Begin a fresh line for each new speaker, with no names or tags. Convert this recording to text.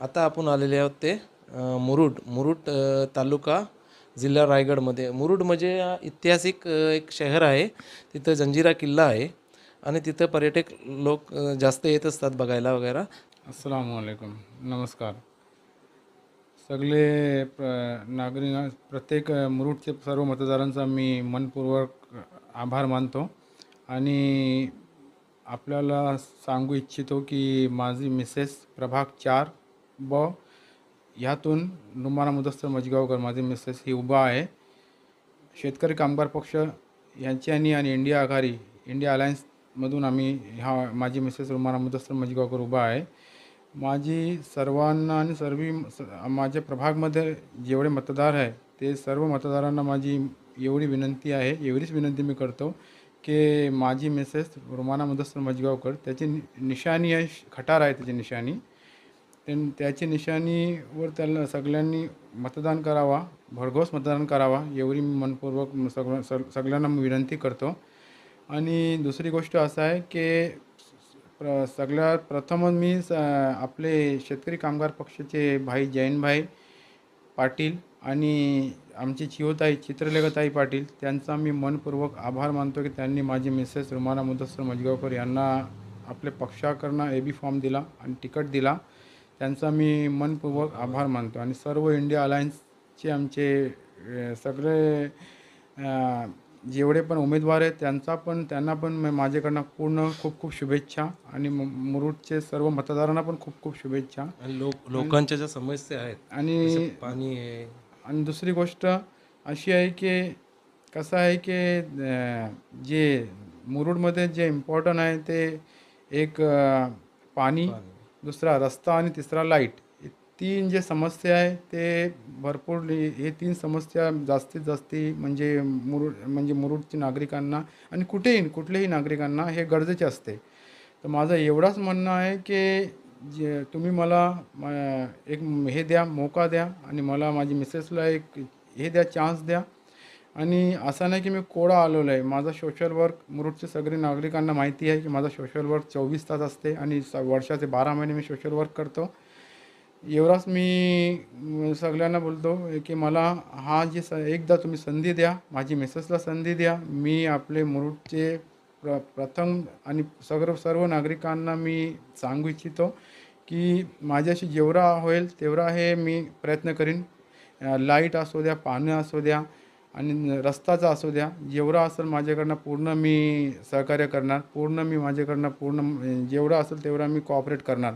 आता आपण आलेले आहोत ते मुरुड मुरुड तालुका जिल्हा रायगडमध्ये. मुरुड म्हणजे ऐतिहासिक एक शहर आहे. तिथं जंजिरा किल्ला आहे आणि तिथं पर्यटक लोक जास्त येत असतात बघायला वगैरे.
असलाम वालेकुम नमस्कार. सगळे प्र नागरिक प्रत्येक मुरुडचे सर्व मतदारांचा मी मनपूर्वक आभार मानतो. आणि आपल्याला सांगू इच्छितो की माझी मिसेस प्रभाग चार ब ह्यातून नुमारा मुदस्तर मजगावकर माझी मिसेस ही उभा आहे. शेतकरी कामगार पक्ष यांच्यानी आणि इंडिया आघाडी इंडिया अलायन्समधून आम्ही ह्या माझी मिसेस रुमाना मुदस्तर मजगावकर उभा आहे. माझी सर्वांना आणि सर्व माझ्या प्रभागमध्ये जेवढे मतदार आहे ते सर्व मतदारांना माझी एवढी विनंती आहे एवढीच विनंती मी करतो की माझी मिसेस रुमाना मुदस्तर मजगावकर त्याची नि- निशाणी आहे खटार आहे त्याची निशाणी. त्यां त्याची निशाणीवर त्याला सगळ्यांनी मतदान करावा भरघोस मतदान करावा एवढी मी मनपूर्वक सगळं सग सगळ्यांना विनंती करतो. आणि दुसरी गोष्ट असं आहे की प्र सगळ्यात प्रथमच मी स आपले शेतकरी कामगार पक्षाचे भाई जैनभाई पाटील आणि आमची चिवताई चित्रलेखताई पाटील त्यांचा मी मनपूर्वक आभार मानतो की त्यांनी माझी मिसेस रुमाना मुदस्सर मजगावकर यांना आपल्या पक्षाकडनं ए बी फॉर्म दिला आणि तिकट दिला. त्यांचा मी मनपूर्वक आभार मानतो. आणि सर्व इंडिया अलायन्सचे आमचे सगळे जेवढे पण उमेदवार आहेत त्यांचा पण त्यांना पण मी माझ्याकडनं पूर्ण खूप खूप शुभेच्छा. आणि मु- मुरुडचे सर्व मतदारांना पण खूप खूप शुभेच्छा.
लोक लोकांच्या ज्या समस्या आहेत
आणि
पाणी आहे.
आणि दुसरी गोष्ट अशी आहे की कसं आहे की जे मुरुडमध्ये जे इम्पॉर्टंट आहे ते एक पाणी. दुसरा रस्ता आणि तिसरा लाइट. तीन जे समस्या आहे ते भरपूर हे तीन समस्या जास्तीत जास्ती म्हणजे मुरुड म्हणजे मुरुडची नागरिकांना आणि कुठेही कुठल्याही नागरिकांना हे गरजेचे असते. तर माझं एवढाच म्हणणं आहे की जे तुम्ही मला एक हे द्या मोका द्या आणि मला माझी मिसेसला एक हे द्या चान्स द्या. आणि असं नाही की मी कोडा आलेलो आहे. माझा सोशल वर्क मुरुडचे सगळे नागरिकांना माहिती आहे की माझा सोशल वर्क चोवीस तास असते आणि स वर्षाचे बारा महिने मी सोशल वर्क करतो. एवढाच मी सगळ्यांना बोलतो की मला हा जे स एकदा तुम्ही संधी द्या माझी मिसेसला संधी द्या. मी आपले मुरुडचे प्र प्रथम आणि सगळं सर्व नागरिकांना मी सांगू इच्छितो की माझ्याशी जेवढा होईल तेवढा हे मी प्रयत्न करीन. लाइट असू द्या पाणी असू द्या आणि रस्ताचा असू द्या जेवढा असेल माझ्याकडनं पूर्ण मी सहकार्य करणार पूर्ण मी माझ्याकडनं पूर्ण जेवढं असेल तेवढा मी कॉपरेट करणार.